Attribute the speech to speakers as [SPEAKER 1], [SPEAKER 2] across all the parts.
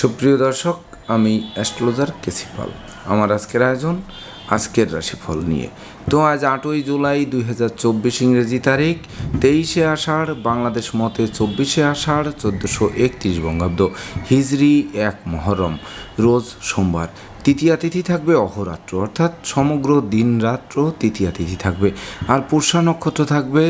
[SPEAKER 1] সুপ্রিয় দর্শক, আমি অ্যাস্ট্রোলজার কেসিপাল আমার আজকের আয়োজন, আজকের রাশিফল নিয়ে। তো আজ আটই জুলাই দুই হাজার চব্বিশ ইংরেজি তারিখ, তেইশে আষাঢ়, বাংলাদেশ মতে চব্বিশে আষাঢ়, চোদ্দোশো একত্রিশ বঙ্গাব্দ। হিজরি এক মহরম, রোজ সোমবার। তৃতীয়া তিথি থাকবে অহরাত্র, অর্থাৎ সমগ্র দিন রাত্র তৃতীয়া তিথি থাকবে। আর পুষ্যা নক্ষত্র থাকবে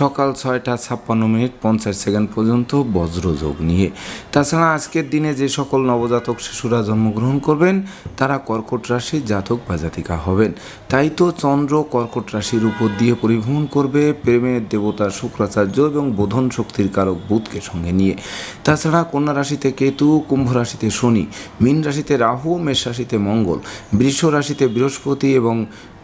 [SPEAKER 1] সকাল ছয়টা ছাপ্পান্ন মিনিট পঞ্চাশ সেকেন্ড পর্যন্ত বজ্রযোগ নিয়ে। তাছাড়া আজকের দিনে যে সকল নবজাতক শিশুরা জন্মগ্রহণ করবেন, তারা কর্কট রাশির জাতক বা জাতিকা হবেন। তাই তো চন্দ্র কর্কট রাশির উপর দিয়ে পরিভ্রমণ করবে প্রেমের দেবতা শুক্রাচার্য এবং বোধন শক্তির কারক বুধকে সঙ্গে নিয়ে। তাছাড়া কন্যা রাশিতে কেতু, কুম্ভ রাশিতে শনি, মীন রাশিতে রাহু, মেষ রাশিতে মঙ্গল। বৃষ রাশিতে বৃহস্পতি এবং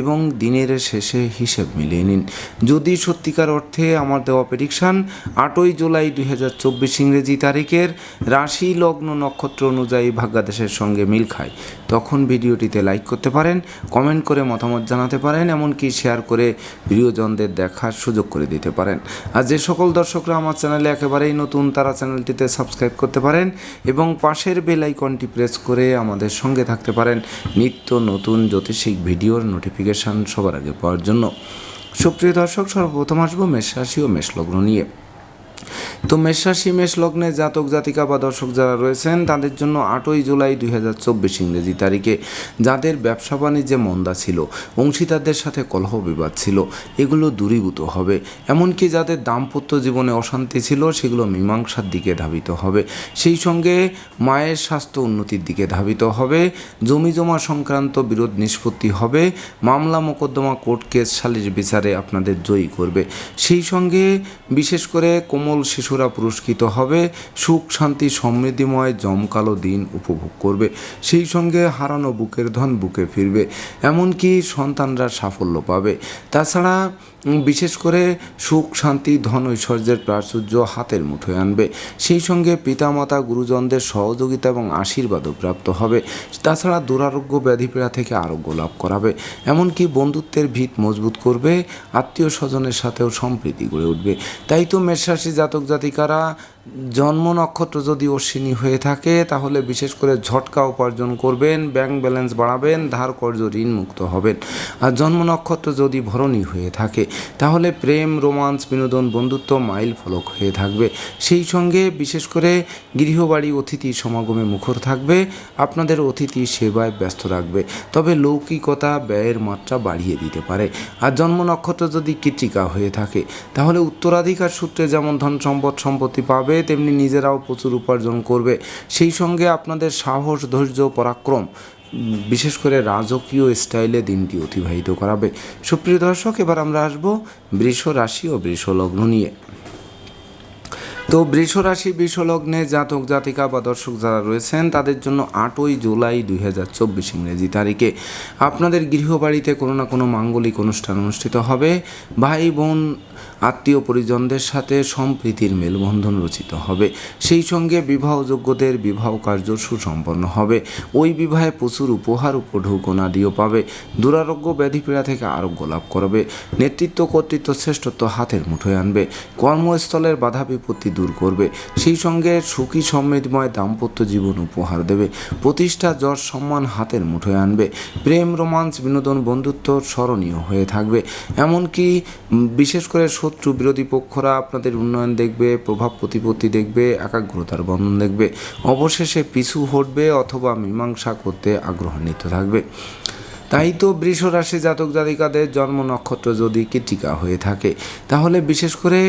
[SPEAKER 1] এবং দিনের শেষে হিসেব মিলিয়ে নিন। যদি সত্যিকার অর্থে আমার দেওয়া প্রেডিকশান আটই জুলাই দুই হাজার চব্বিশ ইংরেজি তারিখের রাশি লগ্ন নক্ষত্র অনুযায়ী ভাগ্যাদেশের সঙ্গে মিল খায়, তখন ভিডিওটিতে লাইক করতে পারেন কমেন্ট করে মতামত জানাতে পারেন, এমনকি শেয়ার করে প্রিয়জনদের দেখার সুযোগ করে দিতে পারেন। আর যে সকল দর্শকরা আমার চ্যানেলে একেবারেই নতুন, তারা চ্যানেলটিতে সাবস্ক্রাইব করতে পারেন এবং পাশের বেল আইকনটি প্রেস করে আমাদের সঙ্গে থাকতে পারেন। নিত্য নতুন জ্যোতিষিক ভিডিওর নোটিফিকেশান সবার আগে পাওয়ার জন্য। সুপ্রিয় দর্শক সর্বপ্রথম আসব মেষ রাশি ও মেষ লগ্ন নিয়ে। তো মেষ রাশি মেষ লগ্নে জাতক, জাতিকা বা দর্শক যারা রয়েছেন, তাদের জন্য আটই জুলাই দুই হাজার চব্বিশ ইংরেজি তারিখে যাদের ব্যবসা বাণিজ্যে মন্দা ছিল, অংশীদারদের সাথে কলহ বিবাদ ছিল, এগুলো দূরীভূত হবে। এমনকি যাদের দাম্পত্য জীবনে অশান্তি ছিল, সেগুলো মীমাংসার দিকে ধাবিত হবে। সেই সঙ্গে মায়ের স্বাস্থ্য উন্নতির দিকে ধাবিত হবে। জমি জমা সংক্রান্ত বিরোধ নিষ্পত্তি হবে। মামলা মোকদ্দমা কোর্ট কেস সালিশ বিচারে আপনাদের জয়ী করবে। সেই সঙ্গে বিশেষ করে কোমল শিশুরা পুরস্কৃত হবে। সুখ, শান্তি, সমৃদ্ধিময় জমকালো দিন উপভোগ করবে। সেই সঙ্গে হারানো বুকের ধন বুকে ফিরবে। এমনকি সন্তানরা সাফল্য পাবে। তাছাড়া বিশেষ করে সুখ, শান্তি, ধন, ঐশ্বর্যের প্রাচুর্য হাতের মুঠোয় আনবে। সেই সঙ্গে পিতামাতা, গুরুজনদের সহযোগিতা এবং আশীর্বাদও প্রাপ্ত হবে। তাছাড়া দুরারোগ্য ব্যাধিপীড়া থেকে আরোগ্য লাভ করাবে। এমনকি বন্ধুত্বের ভিত মজবুত করবে, আত্মীয় স্বজনের সাথেও সম্প্রীতি গড়ে উঠবে। তাই তো মেষরাশি জাতক জাতিকারা জন্ম নক্ষত্র যদি অশ্বিনী হয়ে থাকে, তাহলে বিশেষ করে ঝটকা উপার্জন করবেন ব্যাংক ব্যালেন্স বাড়াবেন, ধার কর্য ঋণ মুক্ত হবেন। আর জন্ম নক্ষত্র যদি ভরণী হয়ে থাকে, তাহলে প্রেম, রোমান্স, বিনোদন, বন্ধুত্ব মাইল ফলক হয়ে থাকবে। সেই সঙ্গে বিশেষ করে গৃহবাড়ি, অতিথি সমাগমে মুখর থাকবে, আপনাদের অতিথি সেবায় ব্যস্ত রাখবে। তবে লৌকিকতা, ব্যয়ের মাত্রা বাড়িয়ে দিতে পারে। আর জন্ম নক্ষত্র যদি কৃতিকা হয়ে থাকে, তাহলে উত্তরাধিকার সূত্রে যেমন ধন সম্পদ, সম্পত্তি পাবে তেমনি নিজেরাও প্রচুর উপার্জন করবে। সেই সঙ্গে আপনাদের সাহস, ধৈর্য, পরাক্রম, বিশেষ করে রাজকীয় স্টাইলে দিনটি অতিবাহিত করাবে। সুপ্রিয় দর্শক, এবার আমরা আসব বৃষ রাশি ও বৃষ লগ্ন নিয়ে। তো বৃষ রাশি বৃষ লগ্নে জাতক, জাতিকা বা দর্শক যারা রয়েছেন, তাদের জন্য আটই জুলাই দুই হাজার চব্বিশ ইংরেজি তারিখে আপনাদের গৃহবাড়িতে কোনো না কোনো মাঙ্গলিক অনুষ্ঠান অনুষ্ঠিত হবে। ভাই, বোন, আত্মীয় পরিজনদের সাথে সম্প্রীতির মেলবন্ধন রচিত হবে। সেই সঙ্গে বিবাহযোগ্যদের বিবাহ কার্য সুসম্পন্ন হবে। ওই বিবাহে প্রচুর উপহার উপঢৌকনাদিও পাবে। দুরারোগ্য ব্যাধিপীড়া থেকে আরোগ্য লাভ করবে। নেতৃত্ব কর্তৃত্ব শ্রেষ্ঠত্ব হাতের মুঠোয় আনবে। কর্মস্থলের বাধা বিপত্তি দূর করবে। সেই সঙ্গে সুখী সমৃদ্ধময় দাম্পত্য জীবন উপহার দেবে। প্রতিষ্ঠা যশ সম্মান হাতের মুঠোয় আনবে। প্রেম, রোমান্স, বিনোদন, বন্ধুত্ব স্মরণীয় হয়ে থাকবে। এমনকি বিশেষ করে শত্রু বিরোধী পক্ষরা আপনাদের উন্নয়ন দেখবে, প্রভাব প্রতিপত্তি দেখবে, একাগ্রতার বন্ধন দেখবে। অবশেষে পিছু হটবে অথবা মীমাংসা করতে আগ্রহান্বিত থাকবে। তাই তো বৃষ রাশি জাতক জাতিকাদের জন্ম নক্ষত্র যদি কৃতিকা হয়ে থাকে, তাহলে বিশেষ করে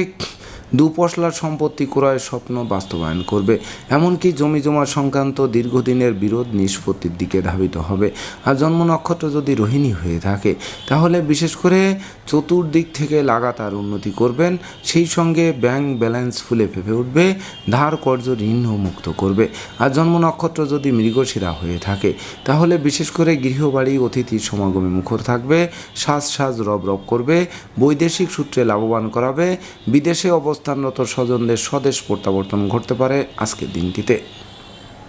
[SPEAKER 1] দুপশলার সম্পত্তি ক্রয়ের স্বপ্ন বাস্তবায়ন করবে। এমনকি জমি জমা সংক্রান্ত দীর্ঘদিনের বিরোধ নিষ্পত্তির দিকে ধাবিত হবে। আর জন্ম নক্ষত্র যদি রোহিণী হয়ে থাকে, তাহলে বিশেষ করে চতুর্দিক থেকে লাগাতার উন্নতি করবেন। সেই সঙ্গে ব্যাংক ব্যালেন্স ফুলে ফেপে উঠবে, ধার কর্য ঋণও মুক্ত করবে। আর জন্ম নক্ষত্র যদি মৃগশিরা হয়ে থাকে, তাহলে বিশেষ করে গৃহবাড়ি অতিথির সমাগমে মুখর থাকবে, সাজ সাজ রব রব করবে, বৈদেশিক সূত্রে লাভবান করাবে, বিদেশে অবস্থানরত স্বজনদের স্বদেশ প্রত্যাবর্তন ঘটতে পারে আজকের দিনটিতে।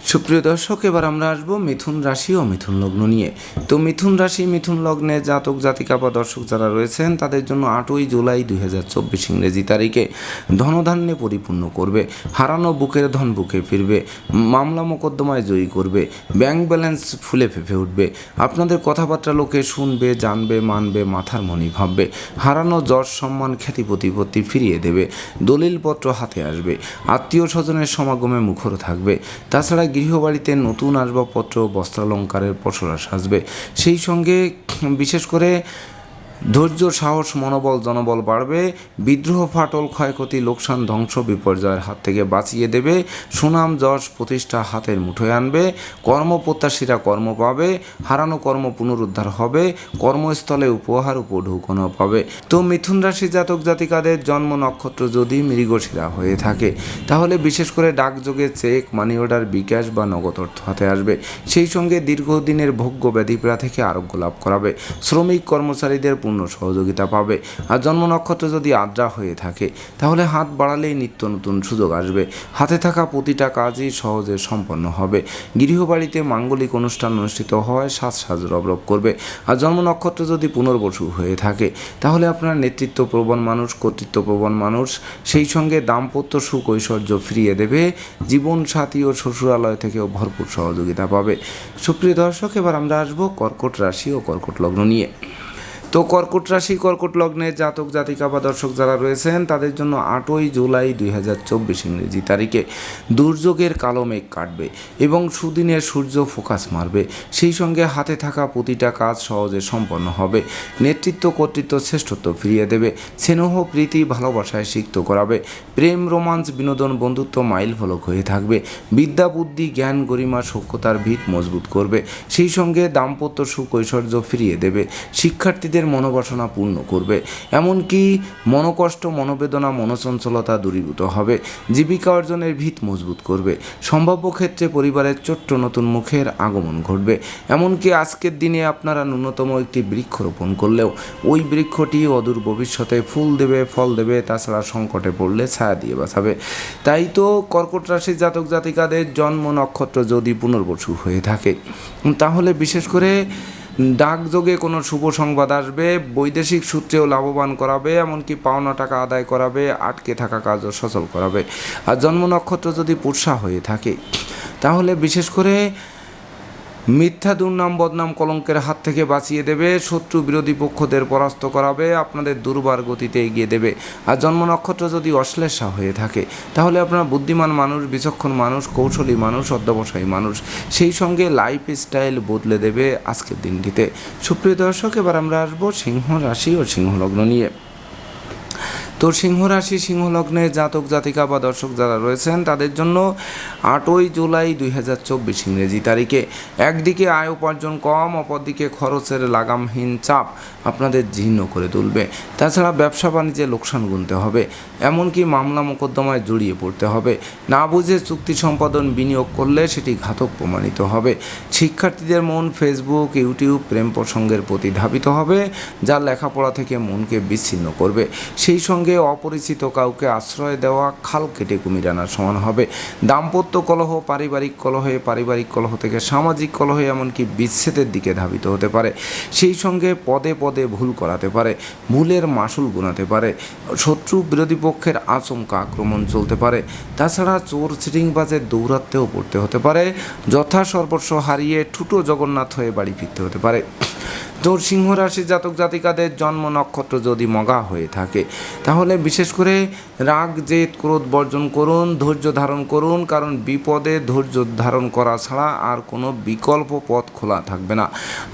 [SPEAKER 1] সুপ্রিয় দর্শক, এবার আমরা আসব মিথুন রাশি ও মিথুন লগ্ন নিয়ে। তো মিথুন রাশি, মিথুন লগ্নে জাতক, জাতিকা বা দর্শক যারা রয়েছেন, তাদের জন্য আটই জুলাই দুই হাজার চব্বিশ ইংরেজি তারিখে ধনধান্যে পরিপূর্ণ করবে। হারানো বুকের ধন বুকে ফিরবে। মামলা মোকদ্দমায় জয়ী করবে। ব্যাংক ব্যালেন্স ফুলে ফেঁপে উঠবে। আপনাদের কথাবার্তা লোকে শুনবে, জানবে, মানবে, মাথার মনি ভাববে। হারানো যশ, সম্মান, খ্যাতি, প্রতিপত্তি ফিরিয়ে দেবে। দলিলপত্র হাতে আসবে। আত্মীয় স্বজনের সমাগমে মুখর থাকবে। তাছাড়া গৃহবাড়িতে নতুন আসবাবপত্র বস্ত্রালঙ্কারের পসরা সাজবে। সেই সঙ্গে বিশেষ করে ধৈর্য, সাহস, মনোবল, জনবল বাড়বে, বিদ্রোহ, ফাটল, ক্ষয়ক্ষতি, লোকসান, ধ্বংস, বিপর্যয়ের হাত থেকে বাঁচিয়ে দেবে, সুনাম, যশ, প্রতিষ্ঠা হাতের মুঠোয় আনবে কর্মপ্রত্যাশীরা কর্ম পাবে, হারানো কর্ম পুনরুদ্ধার হবে, কর্মস্থলে উপহার উপঢৌকনও পাবে। তো মিথুন রাশি জাতক জাতিকাদের জন্ম নক্ষত্র যদি মৃগশিরা হয়ে থাকে, তাহলে বিশেষ করে ডাকযোগে চেক, মানি অর্ডার, বিকাশ বা নগদ অর্থ হাতে আসবে। সেই সঙ্গে দীর্ঘদিনের ভোগ্য ব্যাধিপীড়া থেকে আরোগ্য লাভ করাবে। শ্রমিক কর্মচারীদের পূর্ণ সহযোগিতা পাবে। আর জন্ম নক্ষত্র যদি আদ্রা হয়ে থাকে, তাহলে হাত বাড়ালেই নিত্য নতুন সুযোগ আসবে। হাতে থাকা প্রতিটা কাজই সহজে সম্পন্ন হবে। গৃহবাড়িতে মাঙ্গলিক অনুষ্ঠান অনুষ্ঠিত হওয়ায় সাজ সাজ রবরব করবে। আর জন্ম নক্ষত্র যদি পুনর্বসু হয়ে থাকে, তাহলে আপনার নেতৃত্ব প্রবণ মানুষ, কর্তৃত্ব প্রবণ মানুষ, সেই সঙ্গে দাম্পত্য সুখ ঐশ্বর্য ফিরিয়ে দেবে জীবন সাথী ও শ্বশুরালয় থেকেও ভরপুর সহযোগিতা পাবে। সুপ্রিয় দর্শক, এবার আমরা আসব কর্কট রাশি ও কর্কট লগ্ন নিয়ে। তো কর্কট রাশি, কর্কট লগ্নের জাতক, জাতিকা বা দর্শক যারা রয়েছেন, তাদের জন্য আটই জুলাই দুই হাজার চব্বিশ ইংরেজি তারিখে দুর্যোগের কালো মেঘ কাটবে এবং সুদিনের সূর্য ফোকাস মারবে। সেই সঙ্গে হাতে থাকা প্রতিটা কাজ সহজে সম্পন্ন হবে। নেতৃত্ব, কর্তৃত্ব শ্রেষ্ঠত্ব ফিরিয়ে দেবে। স্নেহ, প্রীতি, ভালোবাসায় সিক্ত করাবে। প্রেম রোমাঞ্চ বিনোদন, বন্ধুত্ব মাইল ফলক হয়ে থাকবে। বিদ্যা, বুদ্ধি, জ্ঞান, গরিমা সক্ষতার ভিত মজবুত করবে। সেই সঙ্গে দাম্পত্য সুখ, ঐশ্বর্য ফিরিয়ে দেবে। শিক্ষার্থীদের মনোবাসনা পূর্ণ করবে। এমনকি মনোকষ্ট, মনোবেদনা, মনোচঞ্চলতা দূরীভূত হবে। জীবিকা অর্জনের ভিত মজবুত করবে। সম্ভাব্য ক্ষেত্রে পরিবারের ছোট্ট নতুন মুখের আগমন ঘটবে। এমনকি আজকের দিনে আপনারা ন্যূনতম একটি বৃক্ষ রোপণ করলেও ওই বৃক্ষটি অদূর ভবিষ্যতে ফুল দেবে, ফল দেবে, তাছাড়া সংকটে পড়লে ছায়া দিয়ে বাঁচাবে। তাই তো কর্কট রাশি জাতক জাতিকাদের জন্ম নক্ষত্র যদি পুনর্বসু হয়ে থাকে, তাহলে বিশেষ করে ডাকযোগে কোনো শুভ সংবাদ আসবে, বৈদেশিক সূত্রেও লাভবান করাবে, এমনকি পাওনা টাকা আদায় করাবে, আটকে থাকা কাজও সচল করাবে। আর জন্ম নক্ষত্র যদি পুরসা হয়ে থাকে, তাহলে বিশেষ করে মিথ্যা দুর্নাম, বদনাম কলঙ্কের হাত থেকে বাঁচিয়ে দেবে। শত্রু বিরোধী পক্ষদের পরাস্ত করাবে, আপনাদের দুর্বার গতিতে এগিয়ে দেবে। আর জন্ম নক্ষত্র যদি অশ্লেষা হয়ে থাকে, তাহলে আপনার বুদ্ধিমান মানুষ, বিচক্ষণ মানুষ, কৌশলী মানুষ, অধ্যবসায়ী মানুষ, সেই সঙ্গে লাইফ স্টাইল বদলে দেবে আজকের দিনটিতে। সুপ্রিয় দর্শক, এবার আমরা আসব সিংহ রাশি ও সিংহলগ্ন নিয়ে। তো সিংহ রাশি সিংহ লগ্নে জাতক, জাতিকা বা দর্শক যারা রয়েছেন, তাদের জন্য আটই জুলাই দুই হাজার চব্বিশ ইংরেজি তারিখে। একদিকে আয় উপার্জন কম, অপরদিকে খরচের লাগামহীন চাপ আপনাদের জীর্ণ করে তুলবে। তাছাড়া ব্যবসা বাণিজ্যে লোকসান গুনতে হবে, এমনকি মামলা মোকদ্দমায় জড়িয়ে পড়তে হবে। না বুঝে চুক্তি সম্পাদন বিনিয়োগ করলে সেটি ঘাতক প্রমাণিত হবে। শিক্ষার্থীদের মন ফেসবুক ইউটিউব প্রেম প্রসঙ্গের প্রতি ধাবিত হবে, যা লেখাপড়া থেকে মনকে বিচ্ছিন্ন করবে। সেই সঙ্গে অপরিচিত কাউকে আশ্রয় দেওয়া খাল কেটে কুমির আনার সমান হবে। দাম্পত্য কলহ, পারিবারিক কলহে পারিবারিক কলহ থেকে সামাজিক কলহে, এমনকি বিচ্ছেদের দিকে ধাবিত হতে পারে। সেই সঙ্গে পদে পদে ভুল করাতে পারে, ভুলের মাসুল গুনাতে পারে। শত্রু বিরোধী পক্ষের আচমকা আক্রমণ চলতে পারে। তাছাড়া চোর সিটিংবাজের দৌরাত্মেও পড়তে হতে পারে। যথা সর্বস্ব হারিয়ে ঠুটো জগন্নাথ হয়ে বাড়ি ফিরতে হতে পারে। তো তো সিংহ রাশি জাতক জাতিকাদের জন্ম নক্ষত্র যদি মগা হয়ে থাকে, তাহলে বিশেষ করে রাগ, জেদ, ক্রোধ বর্জন করুন, ধৈর্য ধারণ করুন, কারণ বিপদে ধৈর্য ধারণ করা ছাড়া আর কোনো বিকল্প পথ খোলা থাকবে না।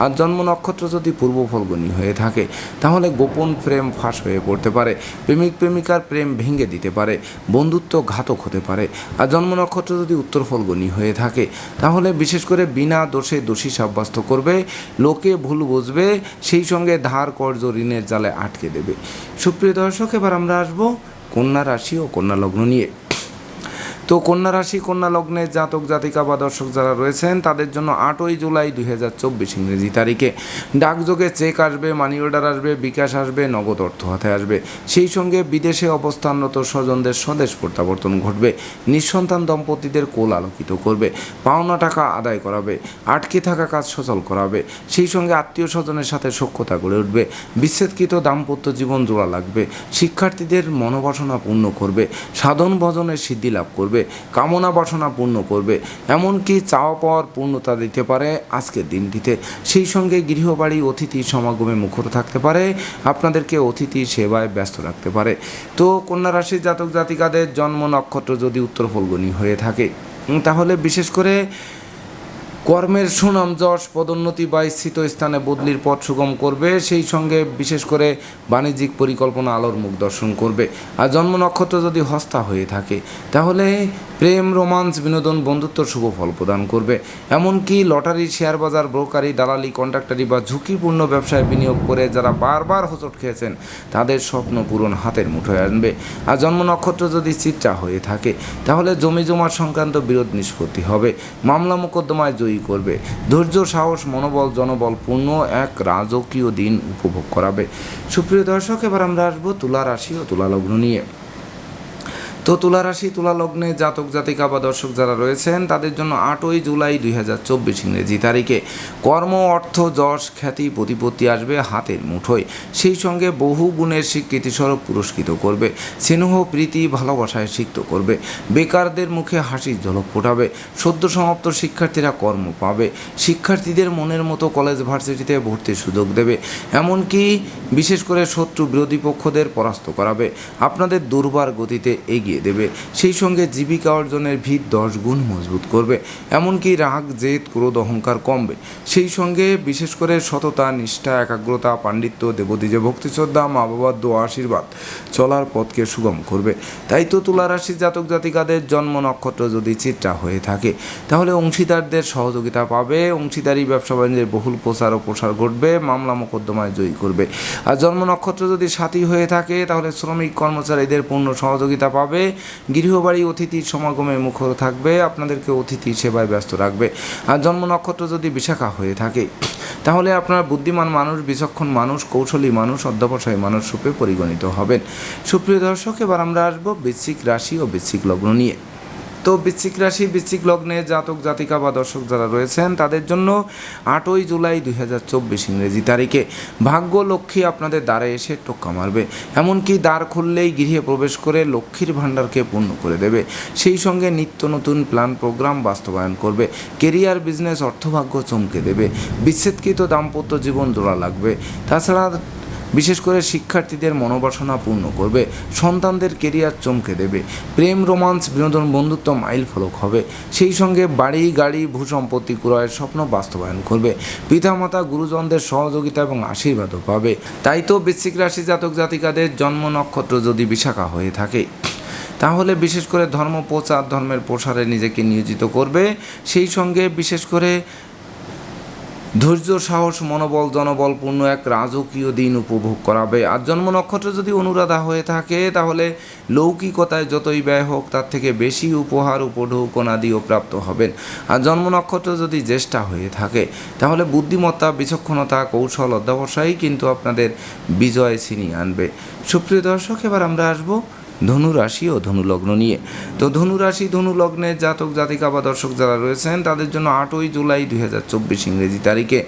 [SPEAKER 1] আর জন্ম নক্ষত্র যদি পূর্ব ফলগুনি হয়ে থাকে, তাহলে গোপন প্রেম ফাঁস হয়ে পড়তে পারে, প্রেমিক প্রেমিকার প্রেম ভেঙে দিতে পারে, বন্ধুত্ব ঘাতক হতে পারে। আর জন্ম নক্ষত্র যদি উত্তর ফলগুনি হয়ে থাকে, তাহলে বিশেষ করে বিনা দোষে দোষী সাব্যস্ত করবে, লোকে ভুল বুঝবে সেই সঙ্গে ধার কর্জ ঋণের জালে আটকে দেবে। সুপ্রিয় দর্শক, এবার আমরা আসব কন্যা রাশি ও কন্যা লগ্ন নিয়ে। তো কন্যা রাশি, কন্যা লগ্নের জাতক, জাতিকা বা দর্শক যারা রয়েছেন, তাদের জন্য আটই জুলাই দুই হাজার চব্বিশ ইংরেজি তারিখে। ডাকযোগে চেক আসবে মানি অর্ডার আসবে, বিকাশ আসবে, নগদ অর্থ হাতে আসবে। সেই সঙ্গে বিদেশে অবস্থানরত স্বজনদের স্বদেশ প্রত্যাবর্তন ঘটবে। নিঃসন্তান দম্পতিদের কোল আলোকিত করবে। পাওনা টাকা আদায় করাবে। আটকে থাকা কাজ সচল করাবে। সেই সঙ্গে আত্মীয় স্বজনের সাথে সখ্যতা গড়ে উঠবে। বিচ্ছেদকৃত দাম্পত্য জীবন জোড়া লাগবে। শিক্ষার্থীদের মনোবাসনা পূর্ণ করবে। সাধন ভজনের সিদ্ধি লাভ করবে। কামনা বাসনা পূর্ণ করবে, এমনকি চাওয়া পাওয়ার পূর্ণতা দিতে পারে আজকের দিনটিতে। সেই সঙ্গে গৃহবাড়ি অতিথি সমাগমে মুখর থাকতে পারে, আপনাদেরকে অতিথি সেবায় ব্যস্ত রাখতে পারে। তো কন্যা রাশির জাতক জাতিকাদের জন্ম নক্ষত্র যদি উত্তর ফলগুনি হয়ে থাকে তাহলে বিশেষ করে কর্মের সুনাম যশ, পদোন্নতি বা স্থিত স্থানে বদলির পথ সুগম করবে, সেই সঙ্গে বিশেষ করে বাণিজ্যিক পরিকল্পনা আলোর মুখ দর্শন করবে। আর জন্ম নক্ষত্র যদি হস্তা হয়ে থাকে, তাহলে প্রেম, রোমান্স, বিনোদন, বন্ধুত্ব শুভ ফল প্রদান করবে। এমনকি লটারি শেয়ার বাজার ব্রোকারি দালালি, কন্ট্রাক্টারি বা ঝুঁকিপূর্ণ ব্যবসায় বিনিয়োগ করে যারা বারবার হোঁচট খেয়েছেন, তাদের স্বপ্ন পূরণ হাতের মুঠোয় আনবে। আর জন্ম নক্ষত্র যদি চিত্রা হয়ে থাকে, তাহলে জমি জমার সংক্রান্ত বিরোধ নিষ্পত্তি হবে। মামলা মোকদ্দমায় জয়ী করবে। ধৈর্য, সাহস, মনোবল, জনবল পূর্ণ এক রাজকীয় দিন উপভোগ করাবে। সুপ্রিয় দর্শক, এবার আমরা আসব তুলা রাশি ও তুলা লগ্ন নিয়ে। তো তুলা রাশি, তুলা লগ্নে জাতক, জাতিকা বা দর্শক যারা রয়েছেন, তাদের জন্য আটই জুলাই দুই হাজার চব্বিশ ইংরেজি তারিখে। কর্ম, অর্থ, যশ, খ্যাতি, প্রতিপত্তি আসবে হাতের মুঠোয়। সেই সঙ্গে বহু গুণের স্বীকৃতিস্বরূপ পুরস্কৃত করবে। স্নেহ, প্রীতি, ভালোবাসায় সিক্ত করবে। বেকারদের মুখে হাসির ঝলক ফোটাবে। সদ্য সমাপ্ত শিক্ষার্থীরা কর্ম পাবে। শিক্ষার্থীদের মনের মতো কলেজ ভার্সিটিতে ভর্তির সুযোগ দেবে। এমনকি বিশেষ করে শত্রু বিরোধী পক্ষদের পরাস্ত করাবে। আপনাদের দুর্বার গতিতে এগিয়ে দেবে। সেই সঙ্গে জীবিকা অর্জনের ভিত দশ গুণ মজবুত করবে। এমনকি রাগ, জেদ, ক্রোধ, অহংকার কমবে। সেই সঙ্গে বিশেষ করে সততা, নিষ্ঠা, একাগ্রতা, পাণ্ডিত্য, দেবদীজে ভক্তি, শ্রদ্ধা মা বাবার দোয়া, আশীর্বাদ চলার পথকে সুগম করবে। তাই তো তুলা রাশির জাতক জাতিকাদের জন্ম নক্ষত্র যদি চিত্রা হয়ে থাকে, তাহলে অংশীদারদের সহযোগিতা পাবে। অংশীদারি, ব্যবসা বাণিজ্যের বহুল প্রচার ও প্রসার ঘটবে, মামলা মোকদ্দমায় জয়ী করবে। আর জন্ম নক্ষত্র যদি সাথী হয়ে থাকে, তাহলে শ্রমিক, কর্মচারীদের পূর্ণ সহযোগিতা পাবে। গৃহবাড়ি অতিথির সমাগমে মুখর থাকবে, আপনাদেরকে অতিথি সেবায় ব্যস্ত রাখবে। আর জন্ম নক্ষত্র যদি বিশাখা হয়ে থাকে, তাহলে আপনার বুদ্ধিমান মানুষ, বিচক্ষণ মানুষ, কৌশলী মানুষ, অধ্যবসায়ী মানুষ রূপে পরিগণিত হবেন। সুপ্রিয় দর্শক, এবার আমরা আসব বৃশ্চিক রাশি ও বৃশ্চিক লগ্ন নিয়ে। তো বৃশ্চিক রাশি, বৃশ্চিক লগ্নে জাতক, জাতিকা বা দর্শক যারা রয়েছেন, তাদের জন্য আটই জুলাই দুই হাজার চব্বিশ ইংরেজি তারিখে ভাগ্য লক্ষ্মী আপনাদের দ্বারে এসে টোক্কা মারবে। এমনকি দ্বার খুললেই গৃহে প্রবেশ করে লক্ষ্মীর ভাণ্ডারকে পূর্ণ করে দেবে। সেই সঙ্গে নিত্য নতুন প্ল্যান প্রোগ্রাম বাস্তবায়ন করবে। কেরিয়ার, বিজনেস, অর্থভাগ্য চমকে দেবে। বিচ্ছেদকৃত দাম্পত্য জীবন জোড়া লাগবে। তাছাড়া বিশেষ করে শিক্ষার্থীদের মনোবাসনা পূর্ণ করবে, সন্তানদের কেরিয়ার চমকে দেবে, প্রেম, রোমান্স, বিনোদন, বন্ধুত্ব মাইল ফলক হবে। সেই সঙ্গে বাড়ি, গাড়ি, ভূসম্পত্তি ক্রয়ের স্বপ্ন বাস্তবায়ন করবে। পিতামাতা, গুরুজনদের সহযোগিতা এবং আশীর্বাদও পাবে। তাই তো বৃশ্চিক রাশি জাতক জাতিকাদের জন্ম নক্ষত্র যদি বিশাখা হয়ে থাকে, তাহলে বিশেষ করে ধর্ম প্রচার, ধর্মের প্রসারে নিজেকে নিয়োজিত করবে। সেই সঙ্গে বিশেষ করে ধৈর্য, সাহস, মনোবল, জনবলপূর্ণ এক রাজকীয় দিন উপভোগ করাবে। আর জন্ম নক্ষত্র যদি অনুরাধা হয়ে থাকে, তাহলে লৌকিকতায় যতই ব্যয় হোক, তার থেকে বেশি উপহার উপঢৌকনাদিও প্রাপ্ত হবেন। আর জন্ম নক্ষত্র যদি জ্যেষ্ঠা হয়ে থাকে, তাহলে বুদ্ধিমত্তা, বিচক্ষণতা, কৌশল অধ্যবসায়ই কিন্তু আপনাদের বিজয় ছিনিয়ে আনবে। সুপ্রিয় দর্শক, এবার আমরা আসব ধনু রাশি ও ধনুলগ্ন নিয়ে। তো ধনুরাশি রাশি ধনু জাতক জাতিকা বা দর্শক যারা রয়েছেন, তাদের জন্য আটই জুলাই দুই হাজার চব্বিশ ইংরেজি তারিখে।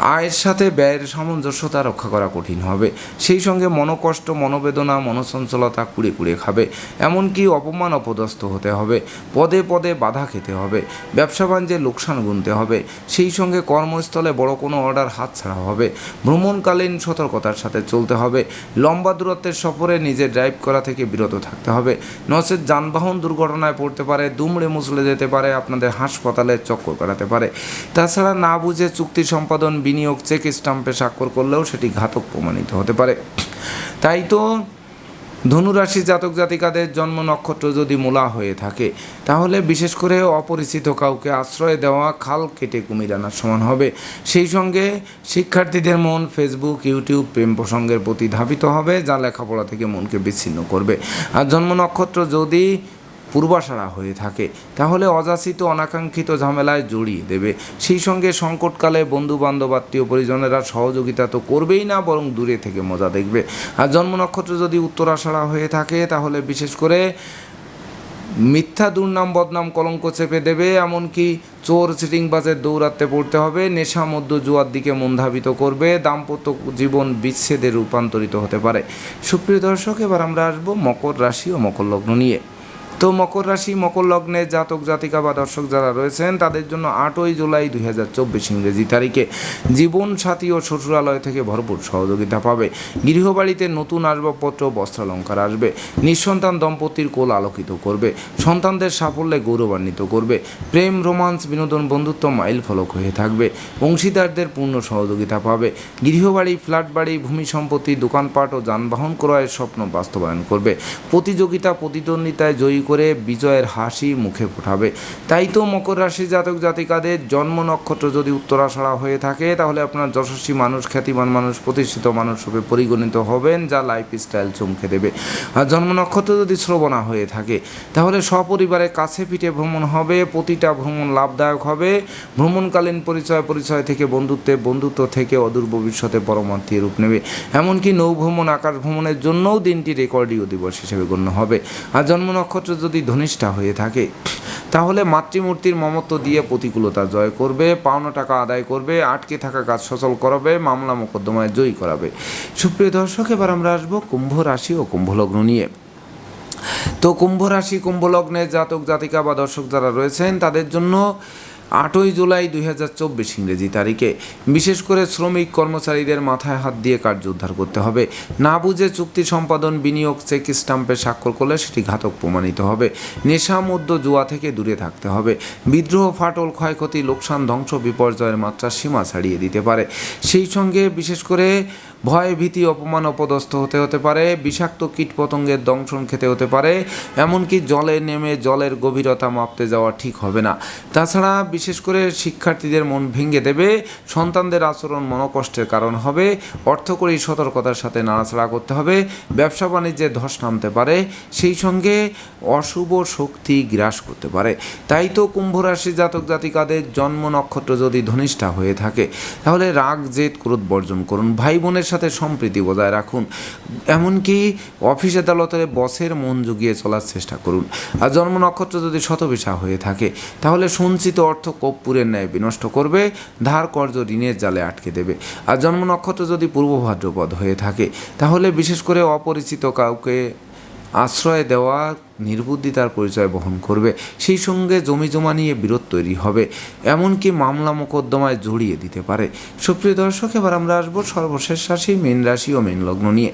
[SPEAKER 1] আয়ের সাথে ব্যয়ের সামঞ্জস্যতা রক্ষা করা কঠিন হবে। সেই সঙ্গে মনোকষ্ট, মনোবেদনা, মনোচঞ্চলতা কুড়ে কুড়ে খাবে। এমনকি অপমান অপদস্থ হতে হবে। পদে পদে বাধা খেতে হবে। ব্যবসা বাণিজ্যে লোকসান গুনতে হবে। সেই সঙ্গে কর্মস্থলে বড় কোনো অর্ডার হাতছাড়া হবে। ভ্রমণকালীন সতর্কতার সাথে চলতে হবে। লম্বা দূরত্বের সফরে নিজে ড্রাইভ করা থেকে বিরত থাকতে হবে। নচেত যানবাহন দুর্ঘটনায় পড়তে পারে, দুমড়ে মুচলে যেতে পারে, আপনাদের হাসপাতালে চক্কর কাটাতে পারে। তাছাড়া না বুঝে চুক্তি সম্পাদন বিনিয়োগ চেক স্টাম্পে স্বাক্ষর করলেও সেটি ঘাতক প্রমাণিত হতে পারে। তাই তো ধনুরাশি জাতক জাতিকাদের জন্ম নক্ষত্র যদি মূলা হয়ে থাকে, তাহলে বিশেষ করে অপরিচিত কাউকে আশ্রয় দেওয়া খাল কেটে কুমির আনার সমান হবে। সেই সঙ্গে শিক্ষার্থীদের মন ফেসবুক ইউটিউব প্রেম প্রসঙ্গের প্রতি ধাবিত হবে, যা লেখাপড়া থেকে মনকে বিচ্ছিন্ন করবে। আর জন্ম নক্ষত্র যদি পূর্বাশারা হয়ে থাকে। তাহলে অযাচিত অনাকাঙ্ক্ষিত ঝামেলায় জড়িয়ে দেবে। সেই সঙ্গে সংকটকালে বন্ধু বান্ধব আত্মীয় পরিজনেরা সহযোগিতা তো করবেই না, বরং দূরে থেকে মজা দেখবে। আর জন্ম নক্ষত্র যদি উত্তরাশারা হয়ে থাকে, তাহলে বিশেষ করে মিথ্যা দুর্নাম, বদনাম কলঙ্ক চেপে দেবে। এমনকি চোর চিটিংবাজের দৌরাত্মে পড়তে হবে। নেশা মধ্য জুয়ার দিকে মন ধাবিত করবে। দাম্পত্য জীবন বিচ্ছেদে রূপান্তরিত হতে পারে। সুপ্রিয় দর্শক, এবার আমরা আসব মকর রাশি ও মকর লগ্ন নিয়ে। তো মকর রাশি, মকর লগ্নে জাতক, জাতিকা বা দর্শক যারা রয়েছেন, তাদের জন্য আটই জুলাই দুই হাজার চব্বিশ ইংরেজি তারিখে জীবন সাথী ও শ্বশুরালয় থেকে ভরপুর সহযোগিতা পাবে। গৃহবাড়িতে নতুন আসবাবপত্র, বস্ত্রালঙ্কার আসবে। নিঃসন্তান দম্পতির কোল আলোকিত করবে। সন্তানদের সাফল্যে গৌরবান্বিত করবে। প্রেম, রোমান্স, বিনোদন, বন্ধুত্ব মাইল ফলক হয়ে থাকবে। অংশীদারদের পূর্ণ সহযোগিতা পাবে। গৃহবাড়ি ফ্ল্যাট বাড়ি ভূমি সম্পত্তি, দোকানপাট ও যানবাহন ক্রয়ের স্বপ্ন বাস্তবায়ন করবে। প্রতিযোগিতা, প্রতিদ্বন্দ্বিতায় জয়ী করে বিজয়ের হাসি মুখে ফোটাবে। তাই তো মকর রাশি জাতক জাতিকাদের জন্ম নক্ষত্র যদি উত্তরাষাড়া হয়ে থাকে, তাহলে আপনার যশস্বী মানুষ, খ্যাতিমান মানুষ, প্রতিষ্ঠিত মানুষ রূপে পরিগণিত হবেন, যা লাইফ স্টাইল চমকে দেবে। আর জন্ম নক্ষত্র যদি শ্রবণা হয়ে থাকে, তাহলে সপরিবারে কাছে পিঠে ভ্রমণ হবে, প্রতিটা ভ্রমণ লাভদায়ক হবে। ভ্রমণকালীন পরিচয় পরিচয় থেকে বন্ধুত্বে, বন্ধুত্ব থেকে অদূর ভবিষ্যতে পরমাত্মীয় রূপ নেবে। এমনকি নৌ ভ্রমণ আকাশ ভ্রমণের জন্যও দিনটি রেকর্ডীয় দিবস হিসেবে গণ্য হবে। আর জন্ম নক্ষত্র যদি ধনিষ্ঠা হয়ে থাকে, তাহলে মাতৃমূর্তির মমত্ব দিয়ে প্রতিকূলতা জয় করবে, পাওনা টাকা আদায় করবে, আটকে থাকা কাজ সচল করাবে, মামলা মোকদ্দমায় জয়ী করাবে। সুপ্রিয় দর্শক, এবার আমরা আসব কুম্ভ রাশি ও কুম্ভলগ্ন নিয়ে। তো কুম্ভ রাশি, কুম্ভ লগ্নের জাতক জাতিকা বা দর্শক যারা রয়েছেন, তাদের জন্য আটই জুলাই দুই হাজার চব্বিশ ইংরেজি তারিখে। বিশেষ করে শ্রমিক কর্মচারীদের মাথায় হাত দিয়ে কার্য উদ্ধার করতে হবে। না বুঝে চুক্তি সম্পাদন, বিনিয়োগ, চেক স্টাম্পে স্বাক্ষর করলে সেটি ঘাতক প্রমাণিত হবে। নেশা মধ্য জুয়া থেকে দূরে থাকতে হবে। বিদ্রোহ, ফাটল, ক্ষয়ক্ষতি, লোকসান, ধ্বংস, বিপর্যয়ের মাত্রা সীমা ছাড়িয়ে দিতে পারে। সেই সঙ্গে বিশেষ করে ভয়, ভীতি, অপমান, অপদস্থ হতে হতে পারে, বিষাক্ত কীটপতঙ্গের দংশন খেতে হতে পারে, এমনকি জলে নেমে জলের গভীরতা মাপতে যাওয়া ঠিক হবে না। তাছাড়া বিশেষ করে শিক্ষার্থীদের মন ভেঙে দেবে, সন্তানদের আচরণ মনোকষ্টের কারণ হবে অর্থকরী সতর্কতার সাথে নাড়াচাড়া করতে হবে, ব্যবসা বাণিজ্যে ধস নামতে পারে, সেই সঙ্গে অশুভ শক্তি গ্রাস করতে পারে। তাই তো কুম্ভ রাশি জাতক জাতিকাদের জন্ম নক্ষত্র যদি ধনিষ্ঠা হয়ে থাকে, তাহলে রাগ, জেদ, ক্রোধ বর্জন করুন। ভাই বোনের সাথে সম্প্রীতি বজায় রাখুন। এমনকি অফিস আদালতে বসের মন জুগিয়ে চলার চেষ্টা করুন। আর জন্ম নক্ষত্র যদি শতবিশা হয়ে থাকে, তাহলে সঞ্চিত অর্থ কর্পূরের ন্যায় বিনষ্ট করবে, ধার কর্য ঋণের জালে আটকে দেবে। আর জন্ম নক্ষত্র যদি পূর্ব ভাদ্রপদ হয়ে থাকে, তাহলে বিশেষ করে অপরিচিত কাউকে আশ্রয় দেওয়া নির্বুদ্ধিতার পরিচয় বহন করবে। সেই সঙ্গে জমি জমা নিয়ে বিরোধ তৈরি হবে। এমনকি মামলা মোকদ্দমায় জড়িয়ে দিতে পারে। সুপ্রিয় দর্শক, এবার আমরা আসব সর্বশেষ রাশি, মীন রাশি ও মীন লগ্ন নিয়ে।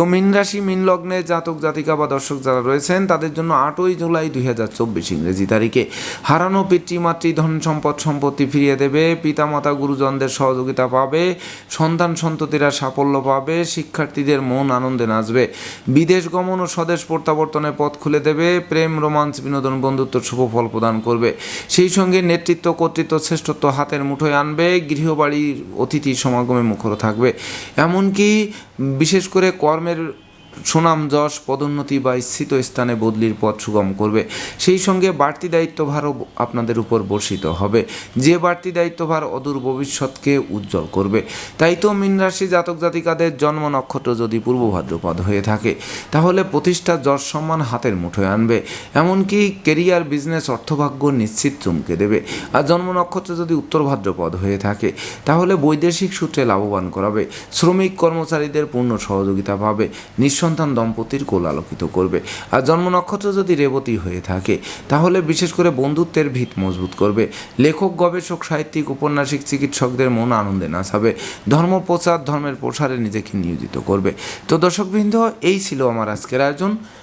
[SPEAKER 1] তো মীন রাশি, মীন লগ্নে জাতক, জাতিকা বা দর্শক যারা রয়েছেন, তাদের জন্য আটই জুলাই দুই হাজার চব্বিশ ইংরেজি তারিখে। হারানো পিতৃমাতৃ ধন সম্পদ, সম্পত্তি ফিরিয়ে দেবে। পিতামাতা, গুরুজনদের সহযোগিতা পাবে। সন্তান সন্ততিরা সাফল্য পাবে। শিক্ষার্থীদের মন আনন্দে নাচবে। বিদেশ গমন ও স্বদেশ প্রত্যাবর্তনের পথ খুলে দেবে। প্রেম, রোমান্স, বিনোদন, বন্ধুত্ব শুভ ফল প্রদান করবে। সেই সঙ্গে নেতৃত্ব, কর্তৃত্ব, শ্রেষ্ঠত্ব হাতের মুঠোয় আনবে। গৃহবাড়ির অতিথি সমাগমে মুখর থাকবে। এমনকি বিশেষ করে কর্মের সুনাম যশ, পদোন্নতি বা স্থিত স্থানে বদলির পথ সুগম করবে। সেই সঙ্গে বাড়তি দায়িত্বভারও আপনাদের উপর বর্ষিত হবে। যে বাড়তি দায়িত্বভার অদূর ভবিষ্যৎকে উজ্জ্বল করবে। তাই তো মীন রাশি জাতক জাতিকাদের জন্ম নক্ষত্র যদি পূর্ব ভাদ্রপদ হয়ে থাকে, তাহলে প্রতিষ্ঠা যশ সম্মান হাতের মুঠোয় আনবে। এমনকি কেরিয়ার, বিজনেস, অর্থভাগ্য নিশ্চিত চমকে দেবে। আর জন্ম নক্ষত্র যদি উত্তর ভাদ্রপদ হয়ে থাকে, তাহলে বৈদেশিক সূত্রে লাভবান করাবে। শ্রমিক কর্মচারীদের পূর্ণ সহযোগিতা পাবে। নিঃসন্তান দম্পতির কোল আলোকিত করবে। আর জন্ম নক্ষত্র যদি রেবতী হয়ে থাকে, তাহলে বিশেষ করে বন্ধুত্বের ভিত মজবুত করবে। লেখক, গবেষক, সাহিত্যিক, উপন্যাসিক, চিকিৎসকদের মন আনন্দে নাচাবে। ধর্ম প্রচার, ধর্মের প্রসারে নিজেকে নিয়োজিত করবে। তো দর্শকবৃন্দ, এই ছিল আমার আজকের আয়োজন।